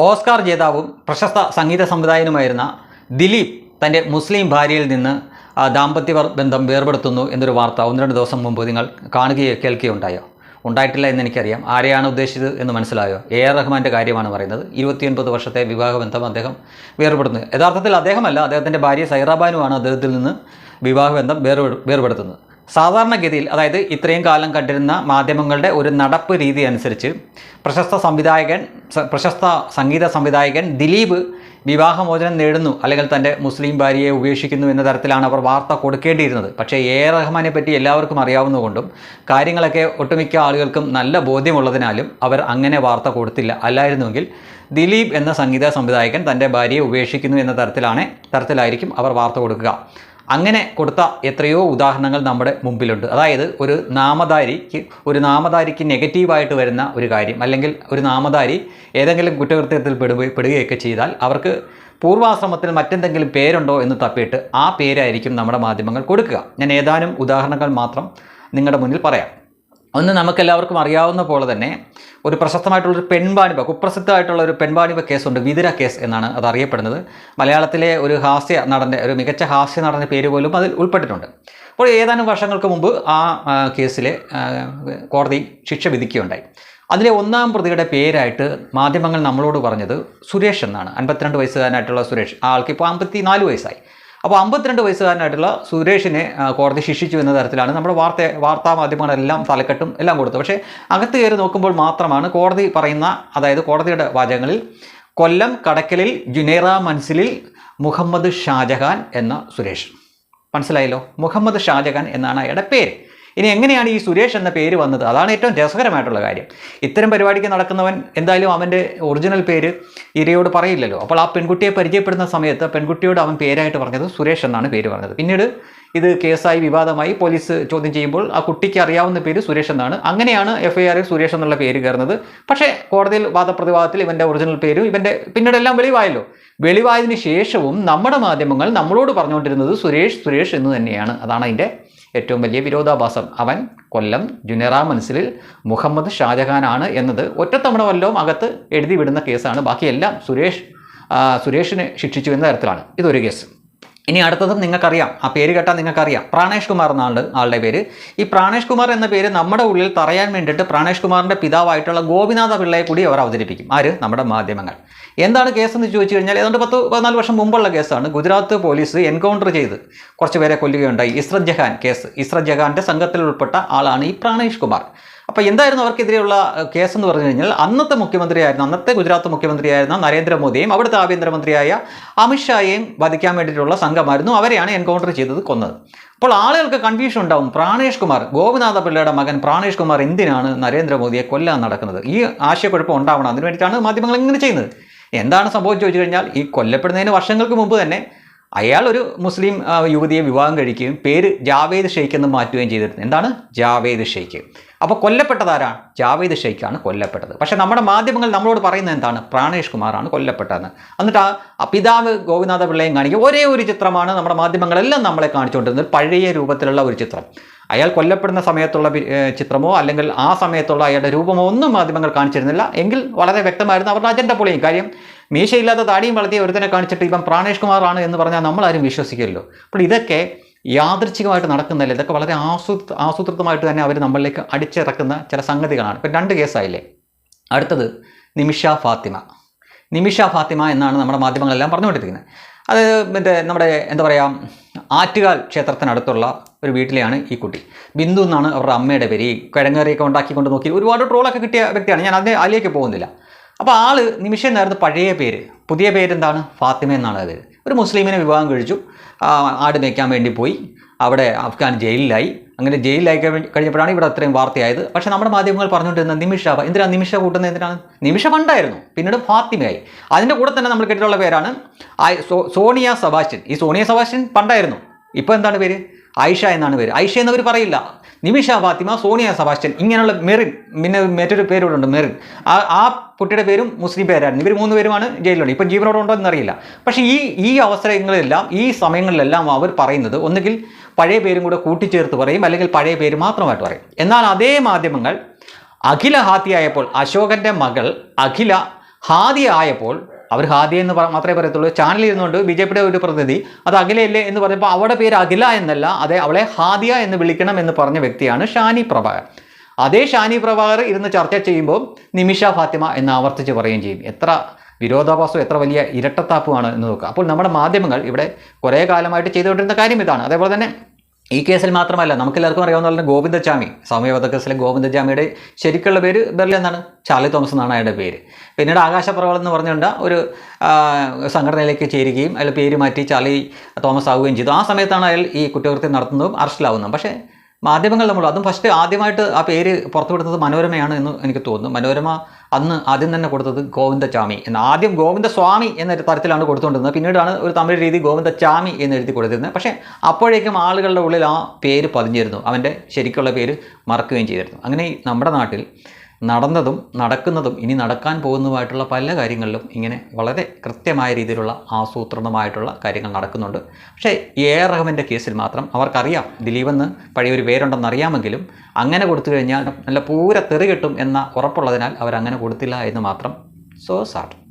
Oscar ജേതാവും പ്രശസ്ത സംഗീത സംവിധായകനുമായിരുന്ന ദിലീപ് തന്റെ മുസ്ലിം ഭാര്യയിൽ നിന്ന് ദാമ്പത്യ ബന്ധം വേർപെടുത്തുന്നു എന്നൊരു വാർത്ത ഒന്ന് രണ്ട് ദിവസം മുമ്പ് നിങ്ങൾ കാണുകയോ കേൾക്കുകയോ ഉണ്ടായോ? ഉണ്ടായിട്ടില്ല എന്ന് എനിക്കറിയാം. ആരെയാണ് ഉദ്ദേശിച്ചത് എന്ന് മനസ്സിലായോ? എ ആർ റഹ്മാന്റെ കാര്യമാണ് പറയുന്നത്. ഇരുപത്തിയൊൻപത് വർഷത്തെ വിവാഹ ബന്ധം അദ്ദേഹം വേർപെടുന്നു യഥാർത്ഥത്തിൽ അദ്ദേഹമല്ല അദ്ദേഹത്തിന്റെ ഭാര്യ സൈറാബാനുമാണ് അദ്ദേഹത്തിൽ നിന്ന് വിവാഹബന്ധം വേർപെടു വേർപെടുത്തുന്നത്. സാധാരണഗതിയിൽ അതായത് ഇത്രയും കാലം കണ്ടിരുന്ന മാധ്യമങ്ങളുടെ ഒരു നടപ്പ് രീതി അനുസരിച്ച് പ്രശസ്ത സംവിധായകൻ പ്രശസ്ത സംഗീത സംവിധായകൻ ദിലീപ് വിവാഹമോചനം നേടുന്നു അല്ലെങ്കിൽ തന്റെ മുസ്ലിം ഭാര്യയെ ഉപേക്ഷിക്കുന്നു എന്ന തരത്തിലാണ് അവർ വാർത്ത കൊടുക്കേണ്ടിയിരുന്നത്. പക്ഷേ എ റഹ്മാനെ പറ്റി എല്ലാവർക്കും അറിയാവുന്നതുകൊണ്ടും കാര്യങ്ങളൊക്കെ ഒട്ടുമിക്ക ആളുകൾക്കും നല്ല ബോധ്യമുള്ളതിനാലും അവർ അങ്ങനെ വാർത്ത കൊടുത്തില്ല. അല്ലായിരുന്നുവെങ്കിൽ ദിലീപ് എന്ന സംഗീത സംവിധായകൻ തന്റെ ഭാര്യയെ ഉപേക്ഷിക്കുന്നു എന്ന തരത്തിലാണ് തരത്തിലായിരിക്കും അവർ വാർത്ത കൊടുക്കുക. അങ്ങനെ കൊടുത്ത എത്രയോ ഉദാഹരണങ്ങൾ നമ്മുടെ മുമ്പിലുണ്ട്. അതായത് ഒരു നാമധാരിക്ക് ഒരു നാമധാരിക്ക് നെഗറ്റീവായിട്ട് വരുന്ന ഒരു കാര്യം അല്ലെങ്കിൽ ഒരു നാമധാരി ഏതെങ്കിലും കുറ്റകൃത്യത്തിൽ പെടുക പെടുകയൊക്കെ ചെയ്താൽ അവർക്ക് പൂർവാശ്രമത്തിൽ മറ്റെന്തെങ്കിലും പേരുണ്ടോ എന്ന് തപ്പിയിട്ട് ആ പേരായിരിക്കും നമ്മുടെ മാധ്യമങ്ങൾ കൊടുക്കുക. ഞാൻ ഏതാനും ഉദാഹരണങ്ങൾ മാത്രം നിങ്ങളുടെ മുന്നിൽ പറയാം. ഒന്ന് നമുക്കെല്ലാവർക്കും അറിയാവുന്ന പോലെ തന്നെ ഒരു പ്രശസ്തമായിട്ടുള്ള ഒരു പെൺവാണിഭ കുപ്രസിദ്ധമായിട്ടുള്ള ഒരു പെൺവാണിഭ കേസുണ്ട് വിതിര കേസ് എന്നാണ് അത് അറിയപ്പെടുന്നത്. മലയാളത്തിലെ ഒരു ഹാസ്യ നടന്റെ ഒരു മികച്ച ഹാസ്യ നടന്റെ പേര് പോലും അതിൽ ഉൾപ്പെട്ടിട്ടുണ്ട്. അപ്പോൾ ഏതാനും വർഷങ്ങൾക്ക് മുമ്പ് ആ കേസിലെ കോടതി ശിക്ഷ വിധിക്കുകയുണ്ടായി. അതിലെ ഒന്നാം പ്രതിയുടെ പേരായിട്ട് മാധ്യമങ്ങൾ നമ്മളോട് പറഞ്ഞത് സുരേഷ് എന്നാണ്. അൻപത്തിരണ്ട് വയസ്സുകാരനായിട്ടുള്ള സുരേഷ്. ആൾക്ക് ഇപ്പോൾ അമ്പത്തി നാല് വയസ്സായി. അപ്പോൾ അമ്പത്തിരണ്ട് വയസ്സുകാരനായിട്ടുള്ള സുരേഷിനെ കോടതി ശിക്ഷിച്ചു എന്ന തരത്തിലാണ് നമ്മുടെ വാർത്ത വാർത്താ മാധ്യമങ്ങളെല്ലാം തലക്കെട്ടും എല്ലാം കൊടുത്തു പക്ഷേ അകത്ത് കയറി നോക്കുമ്പോൾ മാത്രമാണ് കോടതി പറയുന്ന അതായത് കോടതിയുടെ വാചകങ്ങളിൽ കൊല്ലം കടക്കലിൽ ജുനേറ മൻസിലിൽ മുഹമ്മദ് ഷാജഹാൻ എന്ന സുരേഷ്. മനസ്സിലായല്ലോ? മുഹമ്മദ് ഷാജഹാൻ എന്നാണ് അയാളുടെ പേര്. ഇനി എങ്ങനെയാണ് ഈ സുരേഷ് എന്ന പേര് വന്നത്? അതാണ് ഏറ്റവും രസകരമായിട്ടുള്ള കാര്യം. ഇത്തരം പരിപാടിക്ക് നടക്കുന്നവൻ എന്തായാലും അവന്റെ ഒറിജിനൽ പേര് ഇരയോട് പറയില്ലല്ലോ. അപ്പോൾ ആ പെൺകുട്ടിയെ പരിചയപ്പെടുന്ന സമയത്ത് പെൺകുട്ടിയോട് അവൻ പേരായിട്ട് പറഞ്ഞത് സുരേഷ് എന്നാണ് പേര് പറഞ്ഞത്. പിന്നീട് ഇത് കേസായി വിവാദമായി പോലീസ് ചോദ്യം ചെയ്യുമ്പോൾ ആ കുട്ടിക്ക് അറിയാവുന്ന പേര് സുരേഷ് എന്നാണ്. അങ്ങനെയാണ് എഫ് ഐ ആറിൽ സുരേഷ് എന്നുള്ള പേര് കയറുന്നത്. പക്ഷേ കോടതിയിൽ വാദപ്രതിവാദത്തിൽ ഇവന്റെ ഒറിജിനൽ പേരും ഇവന്റെ പിന്നീട് എല്ലാം വെളിവായല്ലോ. വെളിവായതിനു ശേഷവും നമ്മുടെ മാധ്യമങ്ങൾ നമ്മളോട് പറഞ്ഞുകൊണ്ടിരുന്നത് സുരേഷ് സുരേഷ് എന്ന് തന്നെയാണ്. അതാണ് അതിന്റെ ഏറ്റവും വലിയ വിരോധാഭാസം. അവൻ കൊല്ലം ജുനറ മനസ്സിലിൽ മുഹമ്മദ് ഷാജഹാനാണ് എന്നത് ഒറ്റത്തവണ വല്ലവും അകത്ത് എഴുതി വിടുന്ന കേസാണ്. ബാക്കിയെല്ലാം സുരേഷ് സുരേഷിനെ ശിക്ഷിച്ചു എന്ന തരത്തിലാണ്. ഇതൊരു കേസ്. ഇനി അടുത്തതും നിങ്ങൾക്കറിയാം. ആ പേര് കേട്ടാൽ നിങ്ങൾക്കറിയാം. പ്രാണേഷ് കുമാർ എന്നാണ് ആളുടെ പേര്. ഈ പ്രാണേഷ് കുമാർ എന്ന പേര് നമ്മുടെ ഉള്ളിൽ തറയാൻ വേണ്ടിയിട്ട് പ്രാണേഷ് കുമാറിന്റെ പിതാവായിട്ടുള്ള ഗോപിനാഥ പിള്ളയെ കൂടി അവർ അവതരിപ്പിക്കും. ആര്? നമ്മുടെ മാധ്യമങ്ങൾ. എന്താണ് കേസ് എന്ന് ചോദിച്ചു കഴിഞ്ഞാൽ ഏതാണ്ട് പത്ത് പതിനാല് വർഷം മുമ്പുള്ള കേസാണ്. ഗുജറാത്ത് പോലീസ് എൻകൗണ്ടർ ചെയ്ത് കുറച്ച് പേരെ കൊല്ലുകയുണ്ടായി. ഇസ്രത് ജഹാൻ കേസ്. ഇസ്രത് ജഹാന്റെ സംഘത്തിൽ ഉൾപ്പെട്ട ആളാണ് ഈ പ്രാണേഷ് കുമാർ. അപ്പോൾ എന്തായിരുന്നു അവർക്കെതിരെയുള്ള കേസ് എന്ന് പറഞ്ഞു കഴിഞ്ഞാൽ അന്നത്തെ മുഖ്യമന്ത്രിയായിരുന്ന അന്നത്തെ ഗുജറാത്ത് മുഖ്യമന്ത്രിയായിരുന്ന നരേന്ദ്രമോദിയെയും അവിടുത്തെ ആഭ്യന്തരമന്ത്രിയായ അമിത്ഷായെയും വധിക്കാൻ വേണ്ടിയിട്ടുള്ള സംഘമായിരുന്നു അവരെയാണ് എൻകൗണ്ടർ ചെയ്തത് കൊന്നത്. അപ്പോൾ ആളുകൾക്ക് കൺഫ്യൂഷൻ ഉണ്ടാവും. പ്രാണേഷ് കുമാർ ഗോപിനാഥ പിള്ളയുടെ മകൻ പ്രാണേഷ് കുമാർ എന്തിനാണ് നരേന്ദ്രമോദിയെ കൊല്ലാൻ നടക്കുന്നത്? ഈ ആശയക്കുഴപ്പം ഉണ്ടാവണം. അതിനു വേണ്ടിയിട്ടാണ് മാധ്യമങ്ങൾ ഇങ്ങനെ ചെയ്യുന്നത്. എന്താണ് സംഭവിച്ചു ചോദിച്ചു കഴിഞ്ഞാൽ ഈ കൊല്ലപ്പെടുന്നതിന് വർഷങ്ങൾക്ക് മുമ്പ് തന്നെ അയാൾ ഒരു മുസ്ലിം യുവതിയെ വിവാഹം കഴിക്കുകയും പേര് ജാവേദ് ഷെയ്ഖ് എന്ന് മാറ്റുകയും ചെയ്തിരുന്നു. എന്താണ്? ജാവേദ് ഷെയ്ഖ്. അപ്പോൾ കൊല്ലപ്പെട്ടതാരാണ് ജാവേദ് ഷെയ്ഖാണ് കൊല്ലപ്പെട്ടത്. പക്ഷേ നമ്മുടെ മാധ്യമങ്ങൾ നമ്മളോട് പറയുന്നത് എന്താണ്? പ്രാണേഷ് കുമാറാണ് കൊല്ലപ്പെട്ടതെന്ന്. എന്നിട്ട് ആ പിതാവ് ഗോപിനാഥ പിള്ളയും കാണിക്കുക. ഒരേ ഒരു ചിത്രമാണ് നമ്മുടെ മാധ്യമങ്ങളെല്ലാം നമ്മളെ കാണിച്ചുകൊണ്ടിരുന്നത്. പഴയ രൂപത്തിലുള്ള ഒരു ചിത്രം. അയാൾ കൊല്ലപ്പെടുന്ന സമയത്തുള്ള ചിത്രമോ അല്ലെങ്കിൽ ആ സമയത്തുള്ള അയാളുടെ രൂപമോ ഒന്നും മാധ്യമങ്ങൾ കാണിച്ചിരുന്നില്ല. എങ്കിൽ വളരെ വ്യക്തമായിരുന്നു അവരുടെ അജണ്ട പൊളിയും കാര്യം മീശയില്ലാത്ത താടിയും വളർത്തിയ ഒരുത്തനെ കാണിച്ചിട്ട് ഇപ്പം പ്രാണേഷ് കുമാറാണ് എന്ന് പറഞ്ഞാൽ നമ്മളാരും വിശ്വസിക്കില്ലല്ലോ. അപ്പോൾ ഇതൊക്കെ യാദൃച്ഛികമായിട്ട് നടക്കുന്നില്ല ഇതൊക്കെ വളരെ ആസൂ ആസൂത്രിതമായിട്ട് തന്നെ അവർ നമ്മളിലേക്ക് അടിച്ചിറക്കുന്ന ചില സംഗതികളാണ്. ഇപ്പം രണ്ട് കേസായില്ലേ? അടുത്തത് നിമിഷ ഫാത്തിമ. നിമിഷ ഫാത്തിമ എന്നാണ് നമ്മുടെ മാധ്യമങ്ങളെല്ലാം പറഞ്ഞുകൊണ്ടിരിക്കുന്നത്. അത് മറ്റേ നമ്മുടെ എന്താ പറയുക ആറ്റുകാൽ ക്ഷേത്രത്തിനടുത്തുള്ള ഒരു വീട്ടിലെയാണ് ഈ കുട്ടി. ബിന്ദു എന്നാണ് അവരുടെ അമ്മയുടെ പേര്. ഈ കിഴങ്ങേറിയൊക്കെ ഉണ്ടാക്കിക്കൊണ്ട് നോക്കി ഒരുപാട് ട്രോളൊക്കെ കിട്ടിയ വ്യക്തിയാണ്. ഞാൻ അതിന്റെ അതിലേക്ക് പോകുന്നില്ല. അപ്പോൾ ആൾ നിമിഷം എന്നായിരുന്നു പഴയ പേര്. പുതിയ പേരെന്താണ്? ഫാത്തിമ എന്നാണ് പേര്. ഒരു മുസ്ലിമിനെ വിവാഹം കഴിച്ചു. ആട് മേക്കാൻ വേണ്ടി പോയി. അവിടെ അഫ്ഗാൻ ജയിലിലായി. അങ്ങനെ ജയിലിലായി കഴി- കഴിഞ്ഞപ്പോഴാണ് ഇവിടെ അത്രയും വാർത്തയായത്. പക്ഷേ നമ്മുടെ മാധ്യമങ്ങൾ പറഞ്ഞുകൊണ്ടിരുന്ന നിമിഷ എന്തിനാണ് നിമിഷ കൂട്ടുന്നത് എന്തിനാണ്? നിമിഷ പണ്ടായിരുന്നു പിന്നീട് ഫാത്തിമയായി. അതിന്റെ കൂടെ തന്നെ നമ്മൾ കേട്ടിട്ടുള്ള പേരാണ് സോണിയ സബാസ്റ്റ്യൻ. ഈ സോണിയ സബാസ്റ്റ്യൻ പണ്ടായിരുന്നു ഇപ്പോൾ എന്താണ് പേര്? ഐഷ എന്നാണ് പേര്. ഐഷ എന്നവർ പറയില്ല. നിമിഷ ഫാത്തിമ സോണിയ സബാസ്റ്റ്യൻ ഇങ്ങനെയുള്ള മെറിൻ പിന്നെ മറ്റൊരു പേരോടുണ്ട് മെറിൻ. ആ ആ കുട്ടിയുടെ പേരും മുസ്ലിം പേരായിരുന്നു. ഇവർ മൂന്ന് പേരുമാണ് ജയിലിലുണ്ട് ഇപ്പം ജീവനോടുണ്ടോ എന്നറിയില്ല. പക്ഷേ ഈ ഈ അവസരങ്ങളിലെല്ലാം ഈ സമയങ്ങളിലെല്ലാം അവർ പറയുന്നത് ഒന്നുകിൽ പഴയ പേരും കൂടെ കൂട്ടിച്ചേർത്ത് പറയും അല്ലെങ്കിൽ പഴയ പേര് മാത്രമായിട്ട് പറയും. എന്നാൽ അതേ മാധ്യമങ്ങൾ അഖില ഹാത്തിയായപ്പോൾ അശോകന്റെ മകൾ അഖില ഹാദിയ ആയപ്പോൾ അവർ ഹാദിയ എന്ന് മാത്രമേ പറയത്തുള്ളൂ. ചാനലിൽ ഇരുന്നുകൊണ്ട് ബി ജെ പിയുടെ ഒരു പ്രതിനിധി അത് അഖിലയല്ലേ എന്ന് പറഞ്ഞപ്പോൾ അവളുടെ പേര് അഖില എന്നല്ല അതെ അവളെ ഹാദിയ എന്ന് വിളിക്കണം എന്ന് പറഞ്ഞ വ്യക്തിയാണ് ഷാനി പ്രഭാകർ. അതേ ഷാനി പ്രഭാകർ ഇരുന്ന് ചർച്ച ചെയ്യുമ്പോൾ നിമിഷ ഫാത്തിമ എന്ന് ആവർത്തിച്ച് പറയുകയും ചെയ്യും. എത്ര വിരോധാഭാസം എത്ര വലിയ ഇരട്ടത്താപ്പുമാണ് എന്ന് നോക്കുക. അപ്പോൾ നമ്മുടെ മാധ്യമങ്ങൾ ഇവിടെ കുറേ കാലമായിട്ട് ചെയ്തുകൊണ്ടിരുന്ന കാര്യം ഇതാണ്. അതേപോലെ തന്നെ ഈ കേസിൽ മാത്രമല്ല നമുക്കെല്ലാവർക്കും അറിയാവുന്ന പോലെ ഗോവിന്ദചാമി സൗമ്യവധ കേസിലെ ഗോവിന്ദചാമിയുടെ ശരിക്കുള്ള പേര് ബെർലി എന്നാണ് ചാർലി തോമസ് എന്നാണ് അയാളുടെ പേര്. പിന്നീട് ആകാശപ്രവളം എന്ന് പറഞ്ഞുകൊണ്ട് ഒരു സംഘടനയിലേക്ക് ചേരുകയും അയാൾ പേര് മാറ്റി ചാർലി തോമസ് ആവുകയും ചെയ്തു. ആ സമയത്താണ് അയാൾ ഈ കുറ്റകൃത്യം നടത്തുന്നതും അറസ്റ്റിലാവുന്നതും പക്ഷേ മാധ്യമങ്ങൾ നമ്മൾ അതും ഫസ്റ്റ് ആദ്യമായിട്ട് ആ പേര് പുറത്തുവിടുന്നത് മനോരമയാണ് എന്ന് എനിക്ക് തോന്നുന്നു. മനോരമ അന്ന് ആദ്യം തന്നെ കൊടുത്തത് ഗോവിന്ദചാമി എന്ന് ആദ്യം ഗോവിന്ദസ്വാമി എന്നൊരു തരത്തിലാണ് കൊടുത്തുകൊണ്ടിരുന്നത്. പിന്നീടാണ് ഒരു തമിഴ് രീതി ഗോവിന്ദചാമി എന്ന് എഴുതി കൊടുത്തിരുന്നത്. പക്ഷേ അപ്പോഴേക്കും ആളുകളുടെ ഉള്ളിൽ ആ പേര് പതിഞ്ഞിരുന്നു. അവന്റെ ശരിക്കുള്ള പേര് മറക്കുകയും ചെയ്തിരുന്നു. അങ്ങനെ നമ്മുടെ നാട്ടിൽ നടന്നതും നടക്കുന്നതും ഇനി നടക്കാൻ പോകുന്നതുമായിട്ടുള്ള പല കാര്യങ്ങളിലും ഇങ്ങനെ വളരെ കൃത്യമായ രീതിയിലുള്ള ആസൂത്രണമായിട്ടുള്ള കാര്യങ്ങൾ നടക്കുന്നുണ്ട്. പക്ഷേ എ. ആർ. റഹ്മന്റെ കേസിൽ മാത്രം അവർക്കറിയാം ദിലീപെന്ന് പഴയൊരു പേരുണ്ടെന്ന് അറിയാമെങ്കിലും അങ്ങനെ കൊടുത്തു കഴിഞ്ഞാൽ നല്ല പൂര തെറി കിട്ടും എന്ന ഉറപ്പുള്ളതിനാൽ അവരങ്ങനെ കൊടുത്തില്ല എന്ന് മാത്രം സോ സാഡ്.